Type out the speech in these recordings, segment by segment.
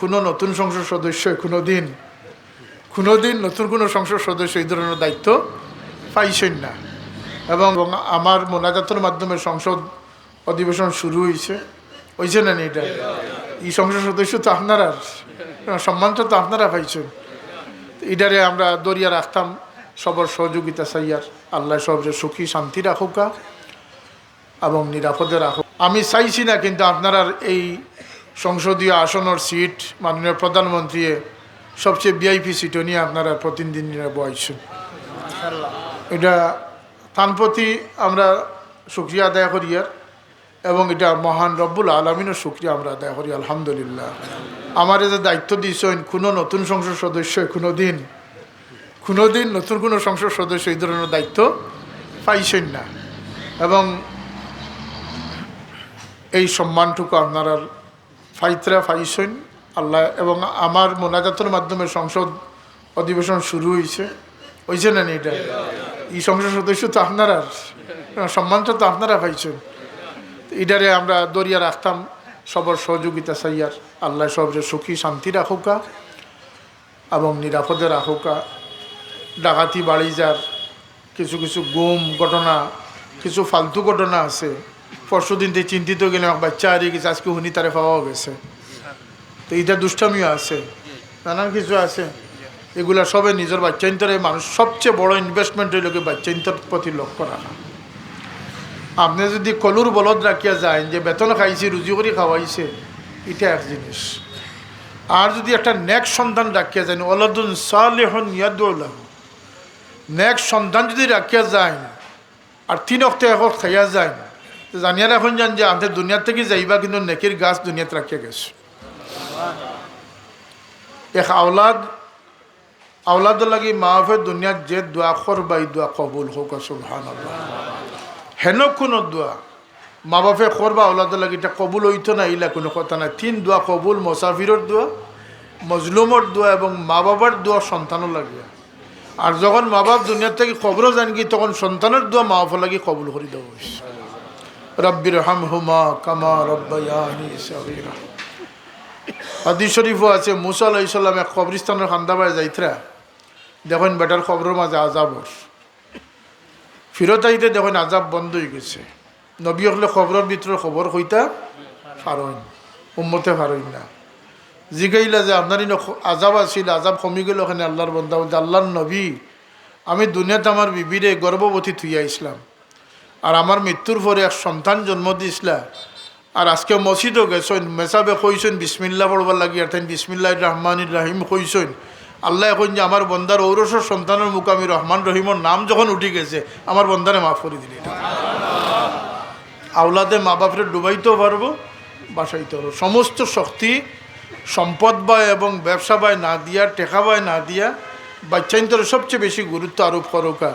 কোনো নতুন সংসদ সদস্য কোনো দিন কোনো দিন নতুন কোনো সংসদ সদস্য এই ধরনের দায়িত্ব পাইছেন না। এবং আমার মোনাজাতের মাধ্যমে সংসদ অধিবেশন শুরু হয়েছে হয়েছে না এটা? এই সংসদ সদস্য তো আপনারা সম্মানটা তো আপনারা পাইছেন। এটারে আমরা দরিয়া রাখতাম, সবার সহযোগিতা চাইয়ার। আল্লাহ সবরে সুখী, শান্তি রাখুকা এবং নিরাপদে রাখুক। আমি চাইছি না কিন্তু আপনারা এই সংসদীয় আসনের সিট মাননীয় প্রধানমন্ত্রী সবচেয়ে ভিআইপি সিটও নিয়ে আপনারা প্রতিনিধিরা বয়সেন এটা তার প্রতি আমরা সুক্রিয়া আদায় করি আর এবং এটা মহান রব্বুল আলমিনও সুক্রিয়া আমরা আদায় করি আলহামদুলিল্লাহ। আমার যে দায়িত্ব দিয়েছেন কোনো নতুন সংসদ সদস্য কোনো দিন কোনো দিন নতুন কোনো সংসদ সদস্য এই ধরনের দায়িত্ব পাইছেন না। এবং এই সম্মানটুকু আপনারা ফাইতরা ফাইছেন আল্লাহ, এবং আমার মোনাজাতের মাধ্যমে সংসদ অধিবেশন শুরু হয়েছে হয়েছে না এটা? এই সংসদ সদস্য তো আপনারা সম্মানটা তো আপনারা পাইছেন। এটারে আমরা দরিয়া রাখতাম, সবার সহযোগিতা চাইয়ার। আল্লাহ সবরে সুখী, শান্তি রাখুকা, এবং নিরাপদে রাখুকা। ডাকাতি বাড়ি যার, কিছু কিছু গুম ঘটনা, কিছু ফালতু ঘটনা আছে। পরশু দিন থেকে চিন্তিত গেলে আমার বাচ্চা হারিয়ে গেছে, আজকে হুনি তারে পাওয়াও গেছে। তো এইটা দুষ্টামিও আছে নানান কিছু আছে। এগুলা সবে নিজের বাচ্চাইন্তরে মানুষ সবচেয়ে বড় ইনভেস্টমেন্ট হইল কি বাচ্চাইন্তর প্রতি লক্ষ্য রাখা। আপনি যদি কলুর বলদ রাখিয়া যায় যে বেতন খাইছে, রুজি করে খাওয়াইছে, এটা এক জিনিস। আর যদি একটা নেক্সট সন্তান রাখিয়া যায় ওলাদুন সালেহন ইয়াদুল্লাহ নেক্সট সন্তান যদি রাখিয়া যায় আর তিন অক্টে এখন খাইয়া যায় তো জানিয়া রাখুন যান যে আমাদের দুনিয়ার থেকে যাইবা কিন্তু নেকির গাছ দুনিয়াতে রাখিয়া গেছে। এক আওলাদ আওলাদ লাগি মাহফে দুনিয়ার যে দোয়া করবা, এই দোয়া কবুল হোক সুবহান হেন কোনো দোয়া মা বাপে করবা আওলাদ লাগি এটা কবুল হইতো না ইলা কোনো কথা না তিন দোয়া কবুল, মোসাফিরর দোয়া, মজলুমর দোয়া এবং মা বাবার দোয়া সন্তানও লাগে। আর যখন মা বাপ দুনিয়ার থেকে খবরও জান তখন সন্তানের দোয়া মা বাপ লাগি কবুল করে দেওয়া রব্বির হাম হুমা কামা রব্বায়ানি সগীরা। হাদিস শরীফও আছে, মুসা আলাইসাল্লাম এক কবরিস্তানের খান্দাবায় যাইতরা। দেখেন বেটার খবরের মাঝে আজাবর ফিরত আইতে দেখেন আজাব বন্ধ হয়ে গেছে। নবী হলে খবরের ভিতরে খবর হইতা ফারইন উম্মতে ফারইন না। জিগাইলা যে আপনার আজাব আছিল আজাব কমি গেল ওখানে আল্লাহর বন্ধা আল্লাহর নবী, আমি দুনিয়াতে আমার বিবিরে গর্ভবতী থুইয়া ইসলাম আর আমার মৃত্যুর পরে এক সন্তান জন্ম দিয়েছিলা আর আজকে মসজিদও গেছেন, মেসাবে কইছেন, বিসমিল্লা পড়বার লাগি, আর তাই বিসমিল্লাহ রহমান রাহিম কইছেন। আল্লাহ এখন যে আমার বন্দার ঔরসর সন্তানের মুখ আমি রহমান রহিমর নাম যখন উঠে গেছে, আমার বন্দারে মাফ করে দিলি আওলাদে মা বাপরে ডুবাইতেও পারব বাসাইতে পারব। সমস্ত শক্তি সম্পদ ব্যয় এবং ব্যবসা ব্যয় না দিয়া, টেকা ব্যয় না দিয়া, বাচ্চাইন্তরে সবচেয়ে বেশি গুরুত্ব আরোপ করোকা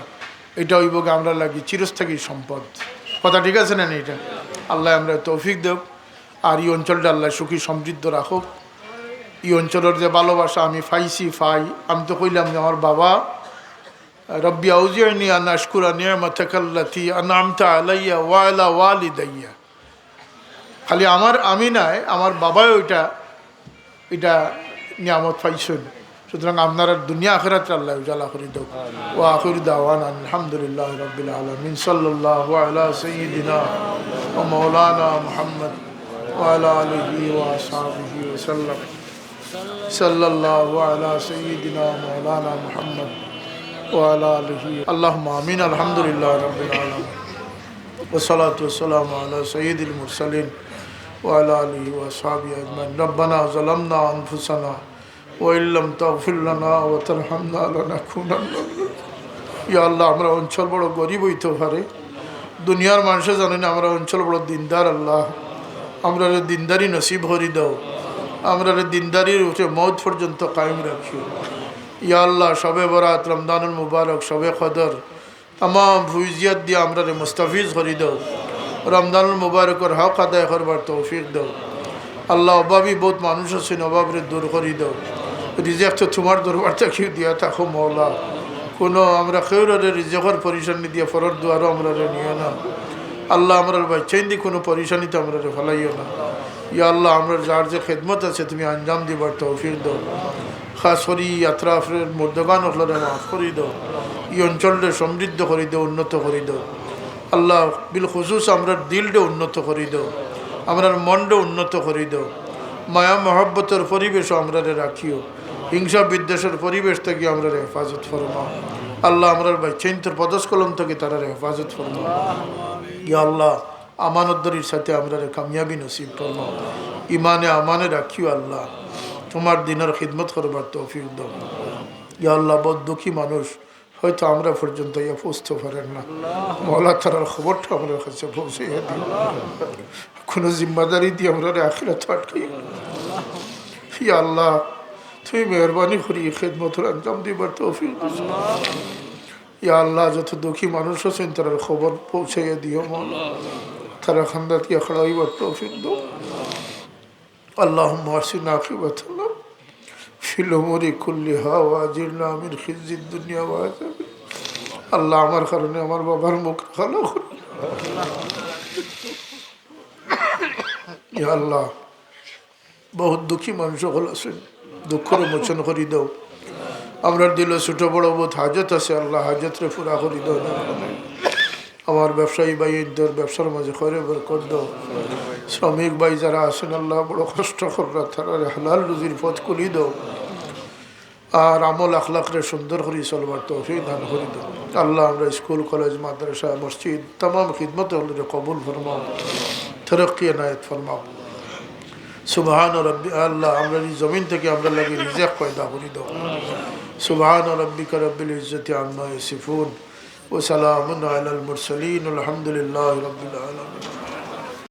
এটা হইব আমরা লাগি চিরস্থায়ী সম্পদ। কথা ঠিক আছে না এটা? আল্লাহ আমরা তৌফিক দেব, আর এই অঞ্চলটা আল্লাহ সুখী সমৃদ্ধ রাখুক। এই অঞ্চলের যে ভালোবাসা আমি ফাইসি ফাই আমি তো কইলাম যে আমার বাবা, রব্বি আউজিয়ানি আন আশকুরা নিয়ামতাকাল্লাতি আনামতা আলাইয়া ওয়ালা দাইয়া খালি আমার আমি নাই, আমার বাবাই ওইটা, এটা নিয়ামত পাইছেন। সুতরাং আপনারা দুনিয়া আখেরাত আল্লাহ উজালা করে দেব ও আখির দাওয়ান আলহামদুলিল্লাহ রবিল আলমিন সাল্লাহ আলা সঈদিনা ও মৌলানা মোহাম্মদ وعلى آله وأصحابه وسلم صلى الله على سيدنا مولانا محمد وعلى آله اللهم آمين الحمد لله رب العالمين والصلاة والسلام على سيد المرسلين وعلى آله وأصحابه أجمعين ربنا ظلمنا أنفسنا ওয়াইল্লাম ইল্লাম তাফিল্লানা ও ইয়া আল্লাহ আমরা অঞ্চল বড় গরিব পারে। দুনিয়ার মানুষে জানে না আমরা অঞ্চল বড় দিনদার আল্লাহ। আমরা রে দিনদারি নসিব হরি দাও। আমরা রে দিনদারি উঠে মৌত পর্যন্ত কায়েম রাখি ইয়া আল্লাহ, সবে বরাত রমদানুল মুবারক, সবে খদর তাম ভুইজিয়াত দিয়ে আমরা রে মুস্তাফিজ হরি দাও। রমদানুল মুবারকর হক আদায় করবার তৌফিক দাও। আল্লাহ অভাবী বহুত মানুষ আছেন অভাবরে দূর করি দাও। রিজেক্ট তো তোমার দরবার থেকে দিয়া থাকো মৌলা কোনো আমরা খেউরে রিজেকর পরিশানি দিয়ে ফরর দুয়ারও আমরা নিয়ে না। আল্লাহ আমরা বাচ্চাইন দিয়ে কোনো পরিশানি তো আমরা ফেলাইও না। ইয়া আল্লাহ আমরা যার যে খেদমত আছে, তুমি আঞ্জাম দিবার তৌফিক দাও। খাস করি আত্রাফের মর্দগান হলরে মাফ করি দাও। এই অঞ্চলটা সমৃদ্ধ করি দাও, উন্নত করি দাও। আল্লাহ বিল খুসুস আমরা দিলটা উন্নত করি দাও। আমরা মনটা উন্নত করি দাও। মায়া মহব্বতের পরিবেশও আমরা রাখিও। হিংসা বিদ্বেষের পরিবেশ থেকে আমরা হেফাজত ফরমাও আল্লাহ আমরা বাইচেন্তর পদস্কলম থেকে তারা হেফাজত ফরমাও ইয়া আল্লাহ, আমানতদারির সাথে আমরা কামিয়াবি নসিব ফরমাও ইমানে আমানে রাখিও আল্লাহ। তোমার দিনের খিদমত করবার তৌফিক দাও। ইয়া আল্লাহ, বহুত দুঃখী মানুষ। হয়তো আমরা পর্যন্ত ইয়া পৌঁছতে পারেন না। মৌলা তারার খবরটা আমাদের কাছে পৌঁছে দিই কোনো জিম্মাদারি দিয়ে আমরা আখিরাত আটকাই। ইয়া আল্লাহ তুই মেহরবানি খেদ খেদমতর আঞ্জাম দিবার তৌফিক ইয়া আল্লাহ, যত দুঃখী মানুষ আছেন তার খবর পৌঁছাইয়া দিও মন। তারা খান্দাত ইয়া খড়াইবার তৌফিক দো আল্লাহ মাসিন আখিবাত ফিল মরি কুল্লি হাওয়া জির্ণা আমির খিজির দুনিয়া আল্লাহ আমার কারণে আমার বাবার মুখ ভালো ইয়া আল্লাহ, বহুত দুঃখী মানুষ হল আছেন। দুঃখের মোচন করি দাও। আমরা দিল ছোট বড় বহুত হাজত আছে, আল্লাহ হাজতরে পুরা করি দাও। আমার ব্যবসায়ী ভাই ইন্দ্র ব্যবসার মাঝে করে বের কর দাও। শ্রমিক ভাই যারা আছেন, আল্লাহ বড় কষ্ট কররা তারা হালাল রুজির পথ খুলি দাও। আর আমল আখলাকরে সুন্দর করে, চলবার তৌফিক দান করি দাও। আল্লাহ আমরা স্কুল, কলেজ, মাদ্রাসা, মসজিদ তাম খিদমত কবুল ফরমাও তরক্কি এনায়ত ফরমাও। সুবহান রব্বি আল্লাহ আমরা এই জমিন থেকে আমরা লাগে রিজেক পয়দা করি দাও সুবহান রব্বিকা রব্বিল ইজ্জতি আম্মা ইয়াসিফুন ওয়া সালামুন আলাল মুরসালিন আলহামদুলিল্লাহি রাব্বিল আলামিন